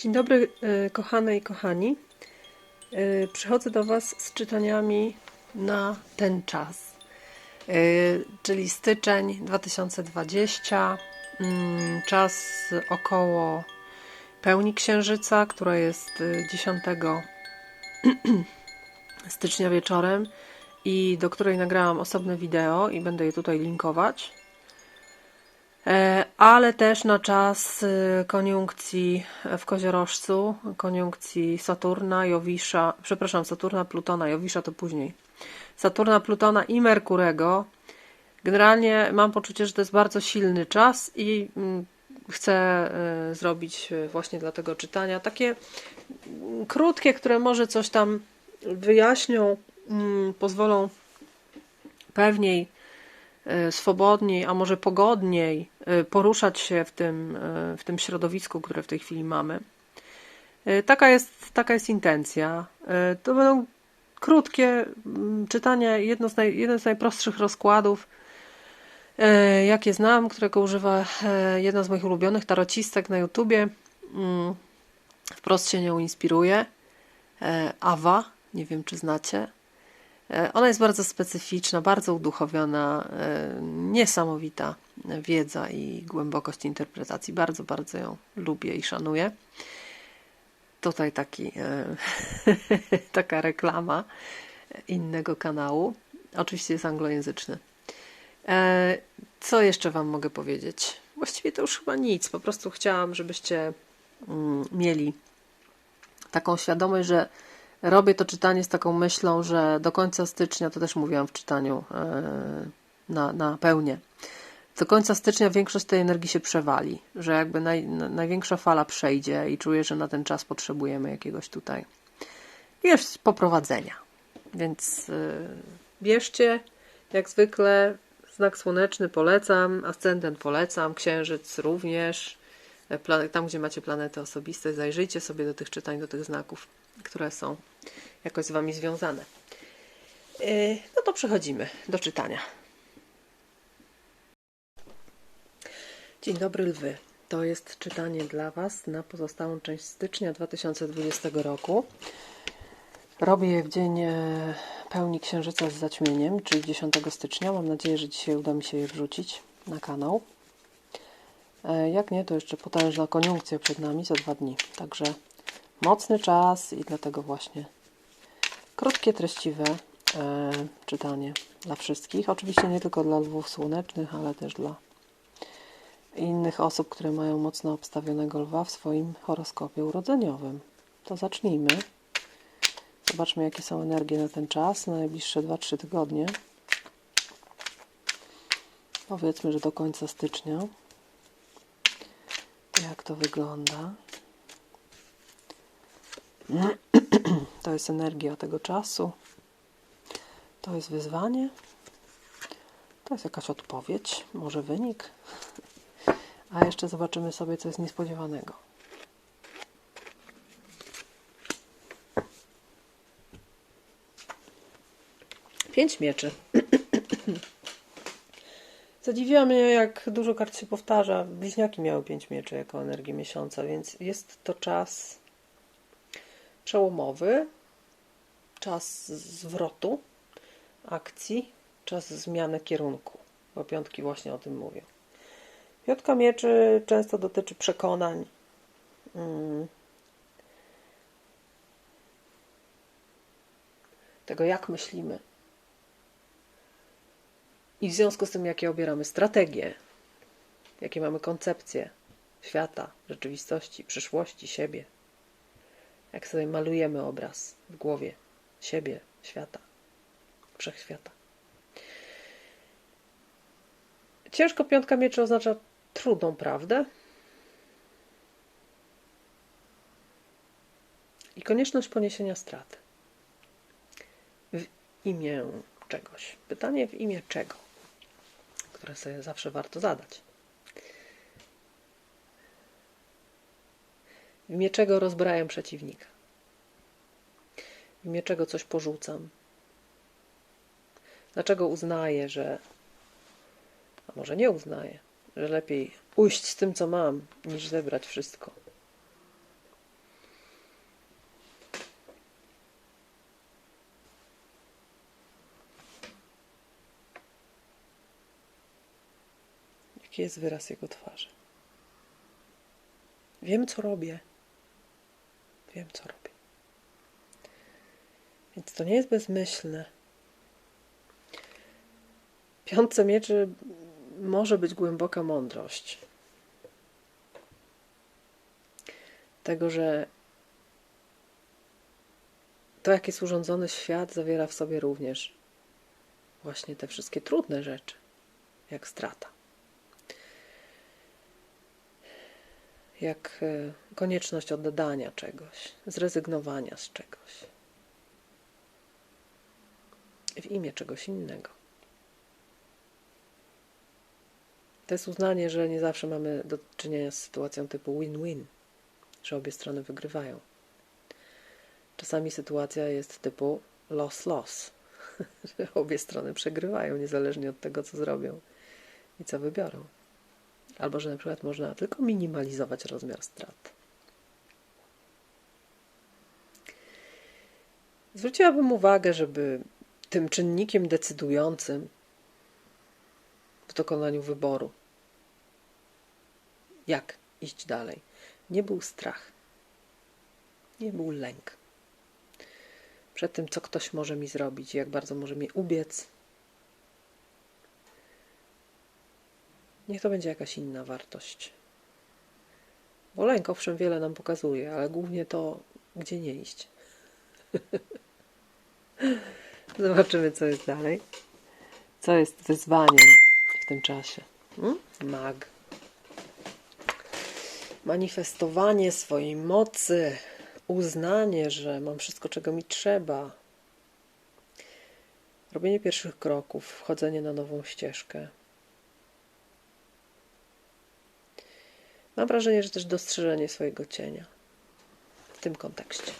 Dzień dobry, e, kochane i kochani. E, Przychodzę do Was z czytaniami na ten czas, e, czyli styczeń 2020, mm, czas około pełni księżyca, która jest e, 10 stycznia wieczorem i do której nagrałam osobne wideo i będę je tutaj linkować. E, ale też na czas e, koniunkcji w Koziorożcu, koniunkcji Saturna, Jowisza, przepraszam, Saturna, Plutona, Jowisza to później. Saturna, Plutona i Merkurego. Generalnie mam poczucie, że to jest bardzo silny czas i mm, chcę e, zrobić e, właśnie dla tego czytania takie mm, krótkie, które może coś tam wyjaśnią, mm, pozwolą pewniej swobodniej, a może pogodniej poruszać się w tym, e, w tym środowisku, które w tej chwili mamy. E, Taka jest, taka jest intencja. To będą krótkie mm, czytania, jedno z naj, jeden z najprostszych rozkładów, jakie znam, którego używa jedna z moich ulubionych tarocistek na YouTubie. Mm, Wprost się nią inspiruje. Awa, nie wiem czy znacie. Ona jest bardzo specyficzna, bardzo uduchowiona, niesamowita wiedza i głębokość interpretacji. Bardzo, bardzo ją lubię i szanuję. Tutaj taki, e, taka reklama innego kanału. Oczywiście jest anglojęzyczny. E, Co jeszcze Wam mogę powiedzieć? Właściwie to już chyba nic. Po prostu chciałam, żebyście mm, mieli taką świadomość, że robię to czytanie z taką myślą, że do końca stycznia, to też mówiłam w czytaniu e, na, na pełnię, do końca stycznia większość tej energii się przewali, że jakby naj, na- największa fala przejdzie i czuję, że na ten czas potrzebujemy jakiegoś tutaj jakiegoś poprowadzenia. Więc y, bierzcie, jak zwykle, znak słoneczny polecam, ascendent polecam, księżyc również. E, Tam, gdzie macie planety osobiste, zajrzyjcie sobie do tych czytań, do tych znaków, które są jakoś z Wami związane. Y, No to przechodzimy do czytania. Dzień dobry, lwy. To jest czytanie dla Was na pozostałą część stycznia 2020 roku. Robię je w dzień e, pełni księżyca z zaćmieniem, czyli 10 stycznia. Mam nadzieję, że dzisiaj uda mi się je wrzucić na kanał. E, Jak nie, to jeszcze potężna koniunkcja przed nami za dwa dni. Także mocny czas i dlatego właśnie krótkie, treściwe e, czytanie dla wszystkich. Oczywiście nie tylko dla lwów słonecznych, ale też dla innych osób, które mają mocno obstawionego lwa w swoim horoskopie urodzeniowym. To zacznijmy. Zobaczmy, jakie są energie na ten czas, na najbliższe 2-3 tygodnie. Powiedzmy, że do końca stycznia. Jak to wygląda? To jest energia tego czasu. To jest wyzwanie. To jest jakaś odpowiedź, może wynik. A jeszcze zobaczymy sobie, co jest niespodziewanego. Pięć mieczy. Zadziwiła mnie, jak dużo kart się powtarza. Bliźniaki miały pięć mieczy jako energię miesiąca, więc jest to czas przełomowy, czas zwrotu akcji, czas zmiany kierunku, bo piątki właśnie o tym mówią. Piątka mieczy często dotyczy przekonań. mm, Tego, jak myślimy. I w związku z tym, jakie obieramy strategie, jakie mamy koncepcje świata, rzeczywistości, przyszłości, siebie. Jak sobie malujemy obraz w głowie siebie, świata, wszechświata. Ciężko piątka mieczy oznacza trudną prawdę i konieczność poniesienia straty w imię czegoś. Pytanie w imię czego, które sobie zawsze warto zadać. W imię czego rozbrajam przeciwnika? W imię czego coś porzucam? Dlaczego uznaję, że a może nie uznaję, że lepiej ujść z tym, co mam, niż zebrać wszystko. Jaki jest wyraz jego twarzy? Wiem, co robię. Wiem, co robię. Więc to nie jest bezmyślne. Piątce mieczy może być głęboka mądrość. Tego, że to, jak jest urządzony świat, zawiera w sobie również właśnie te wszystkie trudne rzeczy, jak strata. Jak e, konieczność oddania czegoś, zrezygnowania z czegoś w imię czegoś innego. To jest uznanie, że nie zawsze mamy do czynienia z sytuacją typu win-win, że obie strony wygrywają. Czasami sytuacja jest typu loss-loss, że obie strony przegrywają, niezależnie od tego, co zrobią i co wybiorą. Albo że na przykład można tylko minimalizować rozmiar strat. Zwróciłabym uwagę, żeby tym czynnikiem decydującym w dokonaniu wyboru, jak iść dalej, nie był strach, nie był lęk przed tym, co ktoś może mi zrobić, jak bardzo może mnie ubiec. Niech to będzie jakaś inna wartość. Bo lęk owszem wiele nam pokazuje, ale głównie to, gdzie nie iść. Zobaczymy, co jest dalej. Co jest wyzwaniem w tym czasie? Hmm? Mag. Manifestowanie swojej mocy, uznanie, że mam wszystko, czego mi trzeba. Robienie pierwszych kroków, wchodzenie na nową ścieżkę. Mam wrażenie, że też dostrzeżenie swojego cienia w tym kontekście.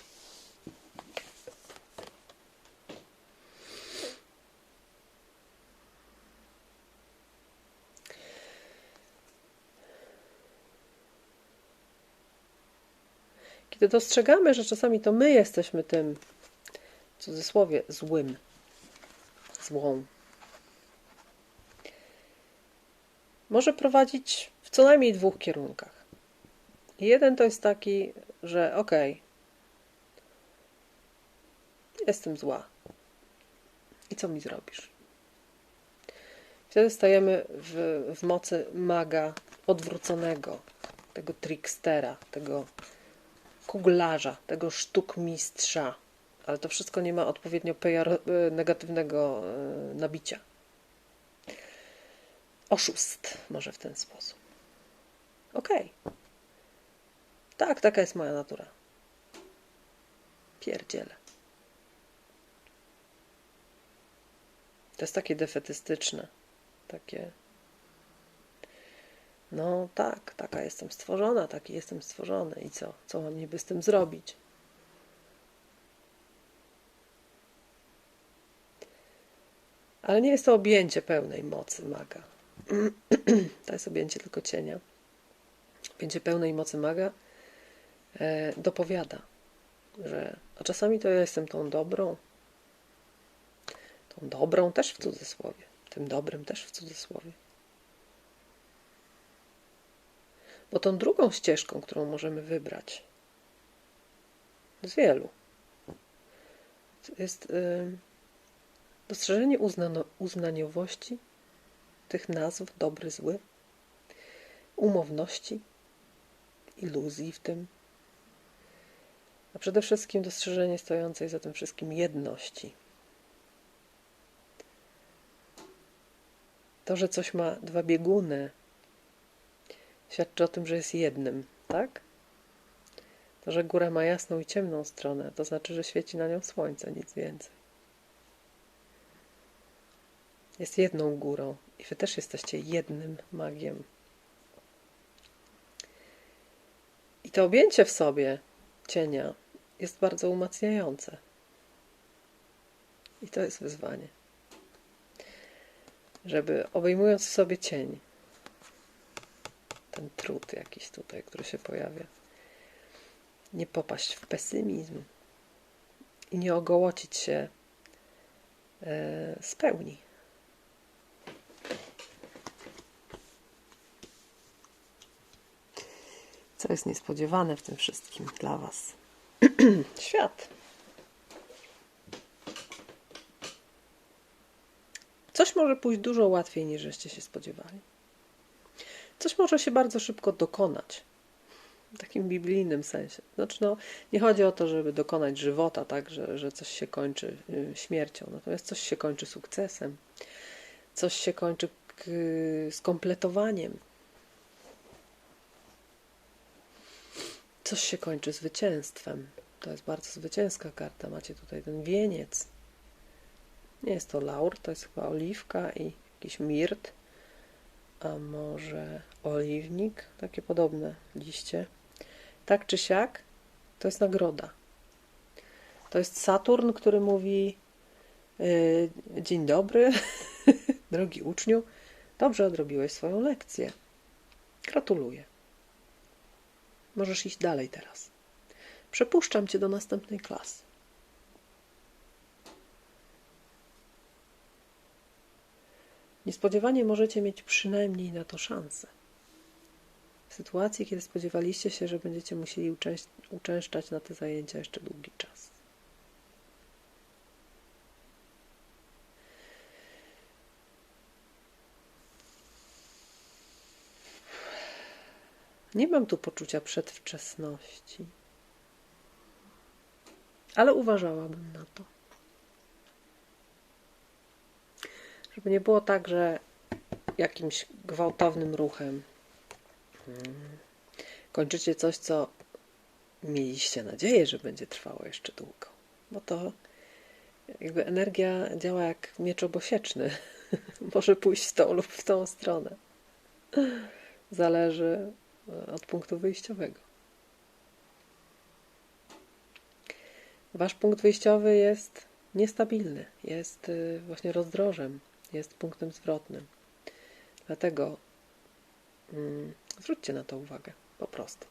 Kiedy dostrzegamy, że czasami to my jesteśmy tym, w cudzysłowie, złym, złą, może prowadzić w co najmniej dwóch kierunkach. Jeden to jest taki, że okej, okay, jestem zła. I co mi zrobisz? Wtedy stajemy w, w mocy maga odwróconego, tego trickstera, tego kuglarza, tego sztukmistrza, ale to wszystko nie ma odpowiednio e, negatywnego e, nabicia. Oszust, może w ten sposób. Okej. Okay. Tak, taka jest moja natura. Pierdziele. To jest takie defetystyczne, takie no tak, taka jestem stworzona, taki jestem stworzony i co? Co mam niby z tym zrobić? Ale nie jest to objęcie pełnej mocy maga. to jest objęcie tylko cienia. Objęcie pełnej mocy maga e, dopowiada, że a czasami to ja jestem tą dobrą, tą dobrą też w cudzysłowie, tym dobrym też w cudzysłowie. Bo tą drugą ścieżką, którą możemy wybrać, z wielu, jest y, dostrzeżenie uznaniowości tych nazw dobry, zły, umowności, iluzji w tym, a przede wszystkim dostrzeżenie stojącej za tym wszystkim jedności. To, że coś ma dwa bieguny, świadczy o tym, że jest jednym, tak? To, że góra ma jasną i ciemną stronę, to znaczy, że świeci na nią słońce, nic więcej. Jest jedną górą i wy też jesteście jednym magiem. I to objęcie w sobie cienia jest bardzo umacniające. I to jest wyzwanie. Żeby obejmując w sobie cień, ten trud jakiś tutaj, który się pojawia. Nie popaść w pesymizm i nie ogołocić się e, z pełni. Co jest niespodziewane w tym wszystkim dla Was? Świat. Coś może pójść dużo łatwiej niż żeście się spodziewali. Coś może się bardzo szybko dokonać. W takim biblijnym sensie. Znaczy, no, nie chodzi o to, żeby dokonać żywota, tak, że, że coś się kończy y, śmiercią. Natomiast coś się kończy sukcesem. Coś się kończy k- skompletowaniem. Coś się kończy zwycięstwem. To jest bardzo zwycięska karta. Macie tutaj ten wieniec. Nie jest to laur, to jest chyba oliwka i jakiś mirt. A może oliwnik? Takie podobne liście. Tak czy siak, to jest nagroda. To jest Saturn, który mówi: yy, Dzień dobry, drogi uczniu, dobrze odrobiłeś swoją lekcję. Gratuluję. Możesz iść dalej teraz. Przepuszczam cię do następnej klasy. Niespodziewanie możecie mieć przynajmniej na to szansę. W sytuacji, kiedy spodziewaliście się, że będziecie musieli uczęszczać na te zajęcia jeszcze długi czas. Nie mam tu poczucia przedwczesności, ale uważałabym na to. Żeby nie było tak, że jakimś gwałtownym ruchem mm, kończycie coś, co mieliście nadzieję, że będzie trwało jeszcze długo. Bo to jakby energia działa jak miecz obosieczny. Może pójść w tą lub w tą stronę. Zależy e, od punktu wyjściowego. Wasz punkt wyjściowy jest niestabilny, jest y, właśnie rozdrożem, jest punktem zwrotnym. Dlatego mm, zwróćcie na to uwagę, po prostu.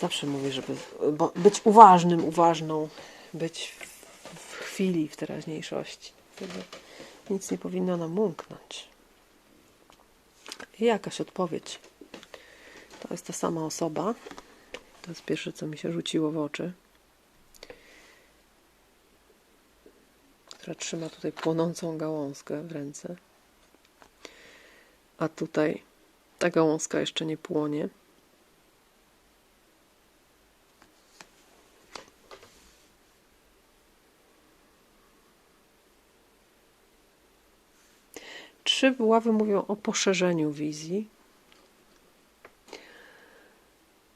Zawsze mówię, żeby być uważnym, uważną, być w, chwili, w teraźniejszości. Nic nie powinno nam umknąć. I jakaś odpowiedź. To jest ta sama osoba. To jest pierwsze, co mi się rzuciło w oczy. Która trzyma tutaj płonącą gałązkę w ręce. A tutaj ta gałązka jeszcze nie płonie. Trzy buławy mówią o poszerzeniu wizji,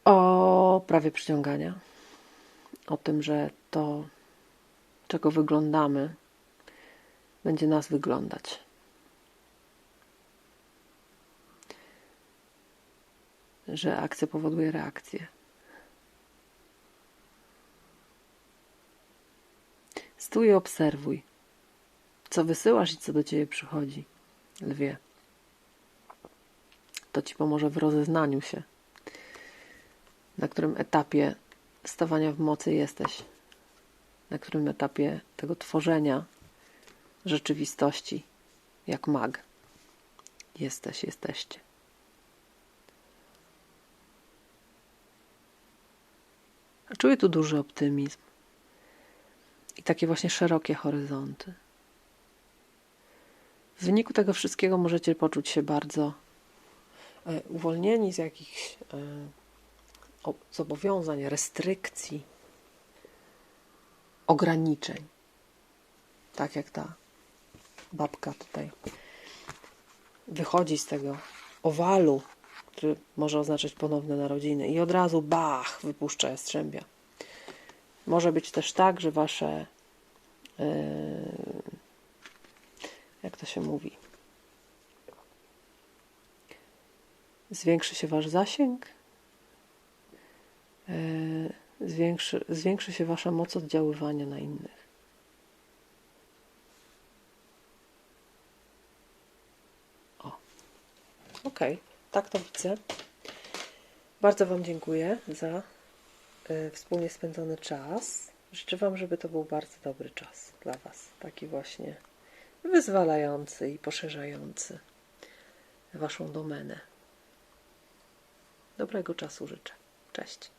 o prawie przyciągania, o tym, że to, czego wyglądamy, będzie nas wyglądać. Że akcja powoduje reakcję. Stój i obserwuj, co wysyłasz i co do ciebie przychodzi, lwie. To ci pomoże w rozeznaniu się, na którym etapie stawania w mocy jesteś, na którym etapie tego tworzenia rzeczywistości, jak mag, jesteś, jesteście. Czuję tu duży optymizm i takie właśnie szerokie horyzonty. W wyniku tego wszystkiego możecie poczuć się bardzo e, uwolnieni z jakichś e, zobowiązań, restrykcji, ograniczeń. Tak jak ta babka tutaj wychodzi z tego owalu, który może oznaczać ponowne narodziny, i od razu bach wypuszcza jastrzębia. Może być też tak, że wasze. Yy, jak to się mówi? Zwiększy się wasz zasięg, yy, zwiększy, zwiększy się wasza moc oddziaływania na innych. Okej, tak to widzę. Bardzo Wam dziękuję za y, wspólnie spędzony czas. Życzę Wam, żeby to był bardzo dobry czas dla Was. Taki właśnie wyzwalający i poszerzający Waszą domenę. Dobrego czasu życzę. Cześć.